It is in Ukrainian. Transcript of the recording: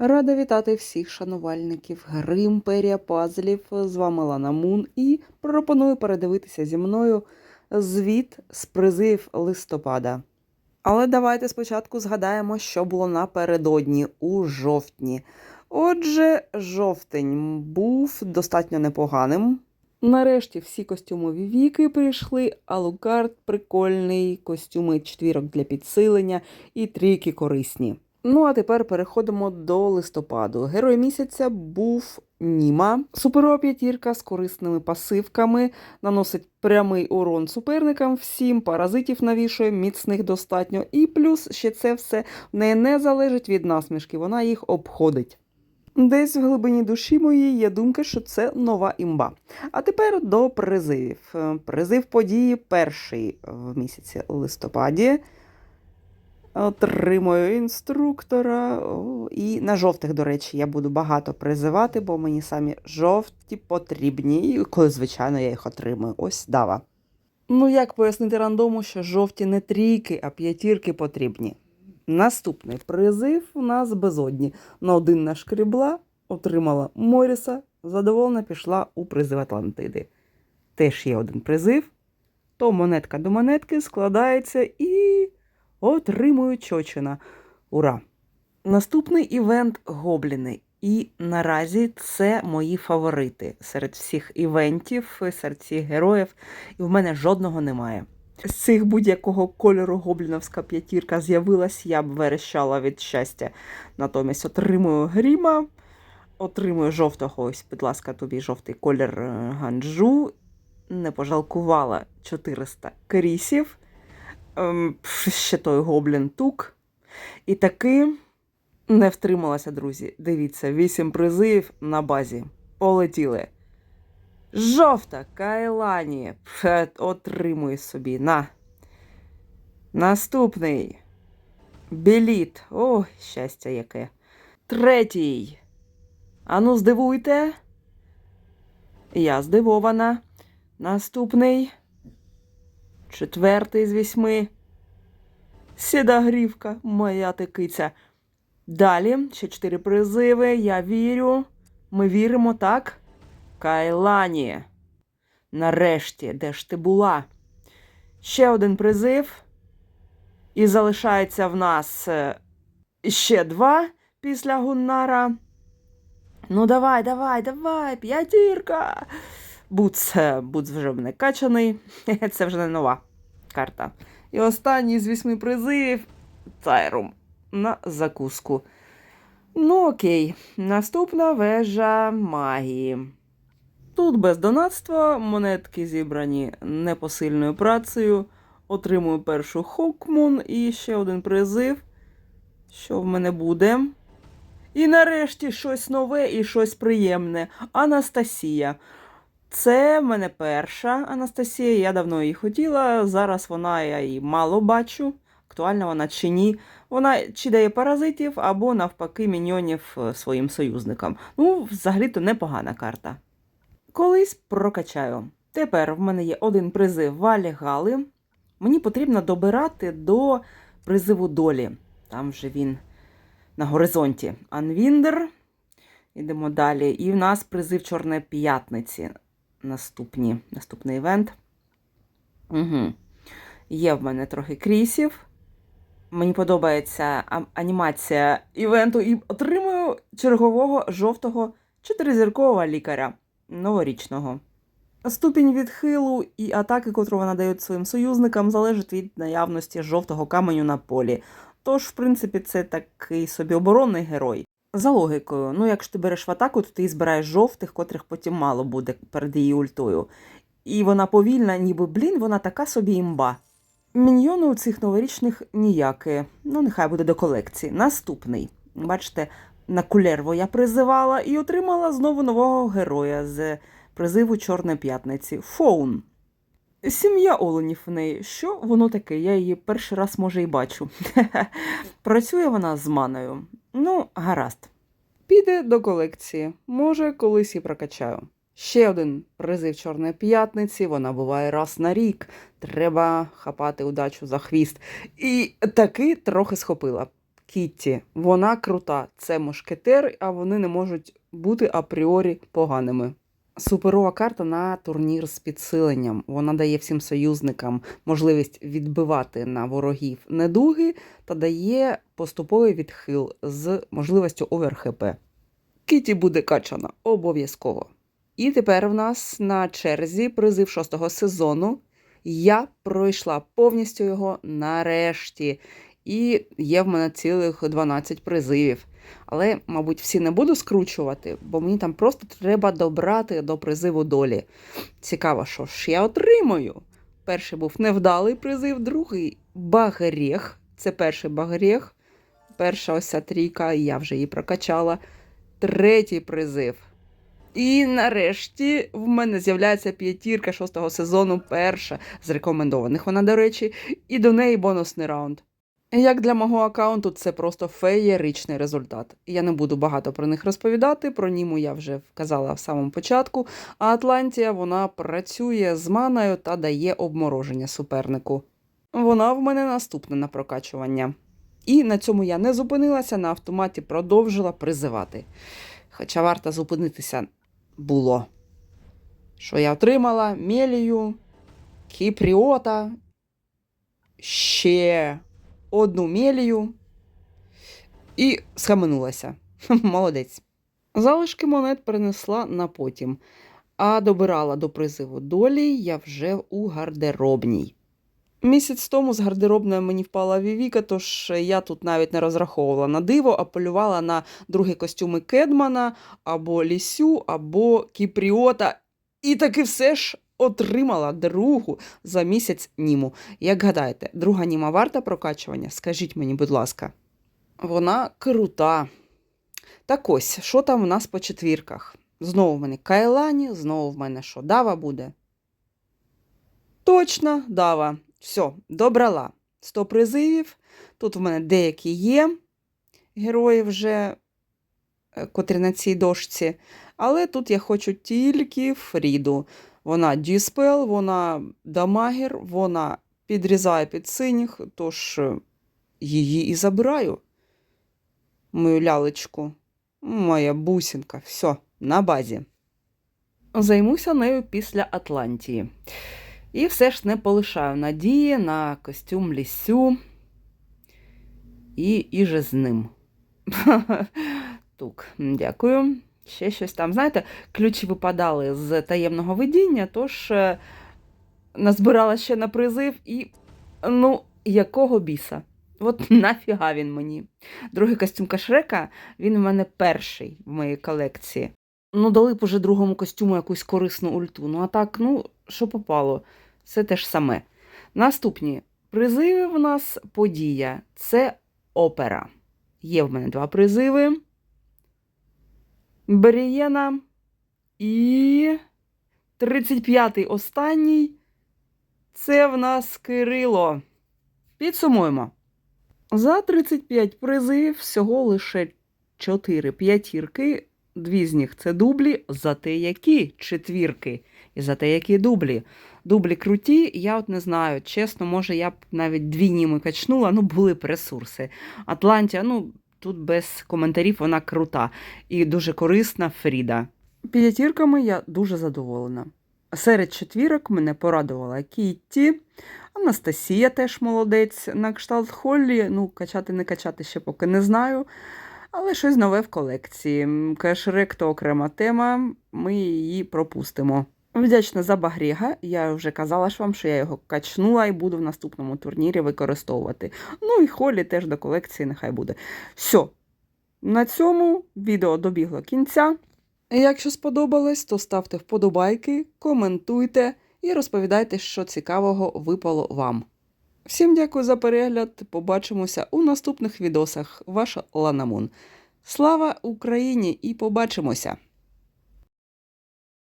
Рада вітати всіх шанувальників гри Імперія Пазлів. З вами Лана Мун і пропоную передивитися зі мною звіт з призив листопада. Але давайте спочатку згадаємо, що було напередодні у жовтні. Отже, жовтень був достатньо непоганим. Нарешті всі костюмові віки прийшли, а лукард прикольний, костюми четвірок для підсилення і трійки корисні. Ну а тепер переходимо до листопаду. Герой місяця був Німа. Суперова п'ятірка з корисними пасивками наносить прямий урон суперникам, всім паразитів навішує, міцних достатньо. І плюс ще це все в не залежить від насмішки, вона їх обходить. Десь в глибині душі моєї є думка, що це нова імба. А тепер до призивів. Призив події перший в місяці листопаді. Отримую інструктора. І на жовтих, до речі, я буду багато призивати, бо мені самі жовті потрібні. І коли, звичайно, я їх отримую. Ось дава. Ну, як пояснити рандому, що жовті не трійки, а п'ятірки потрібні. Наступний призив у нас безодні. На один нашкрібла, отримала Моріса, задоволена пішла у призив Атлантиди. Теж є один призив. То монетка до монетки складається і отримую Чочина. Ура! Наступний івент Гобліни. І наразі це мої фаворити серед всіх івентів, серед всіх героїв, і в мене жодного немає. З цих будь-якого кольору гобліновська п'ятірка з'явилась, я б верещала від щастя. Натомість отримую гріма, отримую жовтого, ось, будь ласка, тобі жовтий колір е, ганджу. Не пожалкувала 400 крісів. Ем, ще той гоблін тук. І таки не втрималася, друзі. Дивіться, 8 призивів на базі. Полетіли. Жовта Кайлані. Отримуй собі. На. Наступний. Біліт. О, щастя яке. Третій. Ану, здивуйте. Я здивована. Наступний. Четвертий з вісьми. Сідагрівка, моя тикиця. Далі ще чотири призиви. Я вірю. Ми віримо, так? Кайлані. Нарешті, де ж ти була? Ще один призив. І залишається в нас е, ще два після Гуннара. Ну, давай, давай, давай, п'ятірка. Буц, Буц вже мене качаний. Це вже не нова карта. І останній з вісьми призивів Тайрум на закуску. Ну, окей, наступна вежа магії. Тут без донатства монетки зібрані непосильною працею. Отримую першу Хокмун і ще один призив. Що в мене буде? І нарешті щось нове і щось приємне. Анастасія. Це в мене перша Анастасія. Я давно її хотіла. Зараз вона я її мало бачу. Актуальна вона чи ні. Вона чи дає паразитів, або навпаки міньйонів е, своїм союзникам. Ну, взагалі-то непогана карта. Колись прокачаю. Тепер в мене є один призив Валі Гали. Мені потрібно добирати до призиву долі. Там вже він на горизонті. Анвіндер. Ідемо далі. І в нас призив Чорної п'ятниці. Наступні, наступний івент. Угу. Є в мене трохи крісів. Мені подобається анімація івенту і отримую чергового жовтого чотиризіркового лікаря новорічного. Ступінь відхилу і атаки, котру вона дає своїм союзникам, залежить від наявності жовтого каменю на полі. Тож, в принципі, це такий собі оборонний герой. За логікою, ну якщо ти береш в атаку, то ти збираєш жовтих, котрих потім мало буде перед її ультою. І вона повільна, ніби блін, вона така собі імба. Міньйони у цих новорічних ніякі. Ну, нехай буде до колекції. Наступний. Бачите, на кулерво я призивала і отримала знову нового героя з призиву Чорної п'ятниці Фоун. Сім'я оленів в неї. Що воно таке? Я її перший раз, може, і бачу. Працює вона з маною. Ну, гаразд. Піде до колекції. Може, колись і прокачаю. Ще один призив Чорної п'ятниці. Вона буває раз на рік. Треба хапати удачу за хвіст. І таки трохи схопила. Кітті. Вона крута. Це мушкетер, а вони не можуть бути апріорі поганими. Суперова карта на турнір з підсиленням. Вона дає всім союзникам можливість відбивати на ворогів недуги та дає поступовий відхил з можливістю оверхп. Кіті буде качана обов'язково. І тепер в нас на черзі призив шостого сезону. Я пройшла повністю його нарешті. І є в мене цілих 12 призивів. Але, мабуть, всі не буду скручувати, бо мені там просто треба добрати до призиву долі. Цікаво, що ж я отримаю. Перший був невдалий призив, другий багрех. Це перший багрех. Перша ось ця трійка, я вже її прокачала. Третій призив. І нарешті в мене з'являється п'ятірка шостого сезону, перша з рекомендованих вона, до речі, і до неї бонусний раунд. Як для мого аккаунту, це просто феєричний результат. Я не буду багато про них розповідати. Про німу я вже вказала в самому початку. А Атлантія вона працює з маною та дає обмороження супернику. Вона в мене наступна на прокачування. І на цьому я не зупинилася, на автоматі продовжила призивати. Хоча варто зупинитися було. Що я отримала Мелію, Кіпріота, ще одну мелію і схаменулася. Молодець. Залишки монет перенесла на потім, а добирала до призиву долі я вже у гардеробній. Місяць тому з гардеробної мені впала Вівіка, тож я тут навіть не розраховувала на диво, а полювала на другі костюми Кедмана, або Лісю, або Кіпріота. І таки все ж отримала другу за місяць німу. Як гадаєте, друга німа варта прокачування? Скажіть мені, будь ласка. Вона крута. Так ось, що там в нас по четвірках? Знову в мене Кайлані, знову в мене що, дава буде? Точно, дава. Все, добрала. 100 призивів. Тут в мене деякі є герої вже, е, котрі на цій дошці. Але тут я хочу тільки Фріду. Вона діспел, вона дамагер, вона підрізає під синіх, тож е, її і забираю. Мою лялечку. Моя бусинка. Все, на базі. Займуся нею після Атлантії. І все ж не полишаю надії на костюм лісю. І, і же з ним. Тук, дякую. Ще щось там. Знаєте, ключі випадали з таємного видіння, тож е, назбирала ще на призив і. Ну, якого біса? От нафіга він мені. Другий костюм Кашрека, він в мене перший в моїй колекції. Ну, дали б уже другому костюму якусь корисну ульту. Ну, а так, ну, що попало, все те ж саме. Наступні призиви в нас подія. Це опера. Є в мене два призиви. Берієна і 35-й останній. Це в нас Кирило. Підсумуємо. За 35 призивів всього лише 4 п'ятірки. Дві з них це дублі, зате які четвірки. І зате які дублі. Дублі круті, я от не знаю. Чесно, може, я б навіть дві німи качнула, ну були б ресурси. Атлантія, ну, тут без коментарів вона крута і дуже корисна Фріда. П'ятірками я дуже задоволена. Серед четвірок мене порадувала Кітті, Анастасія теж молодець. На кшталт Холлі, ну, качати не качати ще поки не знаю. Але щось нове в колекції. Кешрек то окрема тема, ми її пропустимо. Вдячна за Багріга. Я вже казала ж вам, що я його качнула і буду в наступному турнірі використовувати. Ну і Холі теж до колекції нехай буде. Все. На цьому відео добігло кінця. Якщо сподобалось, то ставте вподобайки, коментуйте і розповідайте, що цікавого випало вам. Всім дякую за перегляд. Побачимося у наступних відосах. Ваша Ланамун. Слава Україні і побачимося!